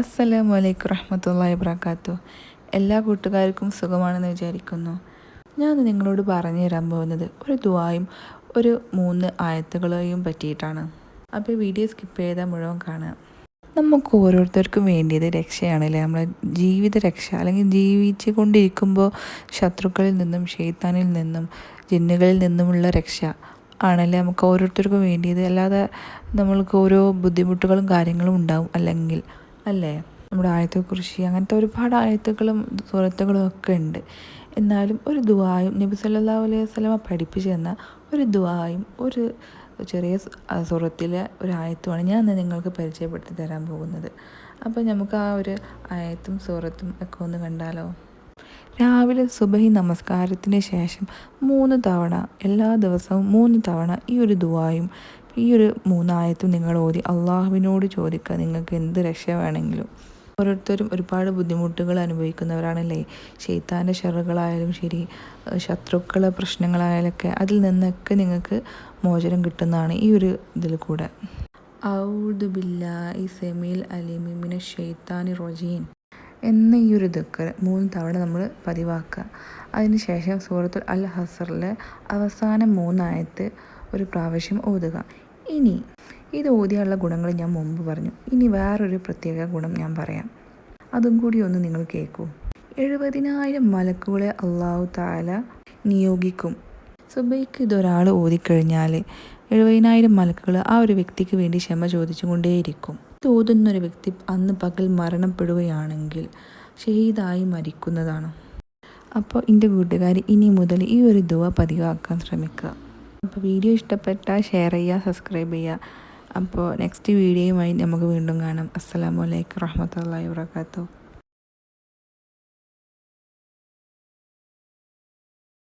അസ്സലാമു അലൈക്കും റഹ്മത്തുള്ളാഹി വബർക്കാത്തു എല്ലാ കൂട്ടുകാർക്കും സുഖമാണെന്ന് വിചാരിക്കുന്നു. ഞാൻ നിങ്ങളോട് പറഞ്ഞു തരാൻ പോകുന്നത് ഒരു ദുവായും ഒരു മൂന്ന് ആയത്തുകളെയും പറ്റിയിട്ടാണ്. അപ്പോൾ വീഡിയോ സ്കിപ്പ് ചെയ്താൽ മുഴുവൻ കാണാം നമുക്ക് ഓരോരുത്തർക്കും വേണ്ടിയത് രക്ഷയാണല്ലേ? നമ്മളെ ജീവിത രക്ഷ അല്ലെങ്കിൽ ജീവിച്ചു കൊണ്ടിരിക്കുമ്പോൾ ശത്രുക്കളിൽ നിന്നും ഷെയ്ത്താനിൽ നിന്നും ജിന്നുകളിൽ നിന്നുമുള്ള രക്ഷ ആണല്ലേ? നമുക്ക് ഓരോരുത്തർക്കും വേണ്ടിയത്. അല്ലാതെ നമ്മൾക്ക് ഓരോ ബുദ്ധിമുട്ടുകളും കാര്യങ്ങളും ഉണ്ടാവും. അല്ലെങ്കിൽ അല്ലേ? നമ്മുടെ ആയത്തെക്കുറിച്ച് അങ്ങനത്തെ ഒരുപാട് ആയത്തുകളും സുഹൃത്തുക്കളും ഒക്കെ ഉണ്ട്. എന്നാലും ഒരു ദുവായും നബി സല്ലാ അലൈഹി വസല്ലമ പഠിപ്പിച്ചു തന്ന ഒരു ദുവായും ഒരു ചെറിയ സുഹൃത്തിലെ ഒരു ആയത്തുമാണ് ഞാൻ നിങ്ങൾക്ക് പരിചയപ്പെടുത്തി തരാൻ പോകുന്നത്. അപ്പോൾ നമുക്ക് ആ ഒരു ആയത്തും സുഹൃത്തും ഒക്കെ ഒന്ന് കണ്ടാലോ? രാവിലെ സുബഹി നമസ്കാരത്തിന് ശേഷം മൂന്ന് തവണ എല്ലാ ദിവസവും മൂന്ന് തവണ ഈ ഒരു ദുവായും ഈ ഒരു മൂന്നായത്തും നിങ്ങൾ ഓതി അള്ളാഹുവിനോട് ചോദിക്കുക നിങ്ങൾക്ക് എന്ത് രക്ഷ വേണമെങ്കിലും. ഓരോരുത്തരും ഒരുപാട് ബുദ്ധിമുട്ടുകൾ അനുഭവിക്കുന്നവരാണല്ലേ? ഷെയ്ത്താന്റെ ഷെറുകളായാലും ശരി ശത്രുക്കളെ പ്രശ്നങ്ങളായാലൊക്കെ അതിൽ നിന്നൊക്കെ നിങ്ങൾക്ക് മോചനം കിട്ടുന്നതാണ് ഈ ഒരു ഇതിൽ കൂടെ. ഔദു ബില്ലായി സെമീൽ അലിമിമിന ഷെയ്ത്താനി റൊജീൻ എന്ന ഈ ഒരു ദുഃഖ മൂന്ന് തവണ നമ്മൾ പതിവാക്കുക. അതിനുശേഷം സൂറത്തുൽ അൽ ഹസറിലെ അവസാന മൂന്നായത്ത് ഒരു പ്രാവശ്യം ഓതുക. ഇനി ഇത് ഓതിയുള്ള ഗുണങ്ങൾ ഞാൻ മുമ്പ് പറഞ്ഞു. ഇനി വേറൊരു പ്രത്യേക ഗുണം ഞാൻ പറയാം. അതും കൂടി ഒന്ന് നിങ്ങൾ കേൾക്കൂ എഴുപതിനായിരം മലക്കുകളെ അള്ളാഹു താല നിയോഗിക്കും. സുബൈക്ക് ഇതൊരാൾ ഓതിക്കഴിഞ്ഞാൽ എഴുപതിനായിരം മലക്കുകൾ ആ ഒരു വ്യക്തിക്ക് വേണ്ടി ക്ഷമ ചോദിച്ചുകൊണ്ടേയിരിക്കും. തോതുന്ന ഒരു വ്യക്തി അന്ന് പകൽ മരണപ്പെടുകയാണെങ്കിൽ ഷഹീദായി മരിക്കുന്നതാണ്. അപ്പോൾ എന്റെ കൂട്ടുകാർ ഇനി മുതൽ ഈ ഒരു ദുവ പതിവാക്കാൻ ശ്രമിക്കുക. അപ്പോൾ വീഡിയോ ഇഷ്ടപ്പെട്ടാൽ ഷെയർ ചെയ്യുക സബ്സ്ക്രൈബ് ചെയ്യുക. അപ്പോൾ നെക്സ്റ്റ് വീഡിയോയുമായി നമുക്ക് വീണ്ടും കാണാം. അസ്സാം വലൈക്കും വാഹമത്തല്ലാ വാത്തു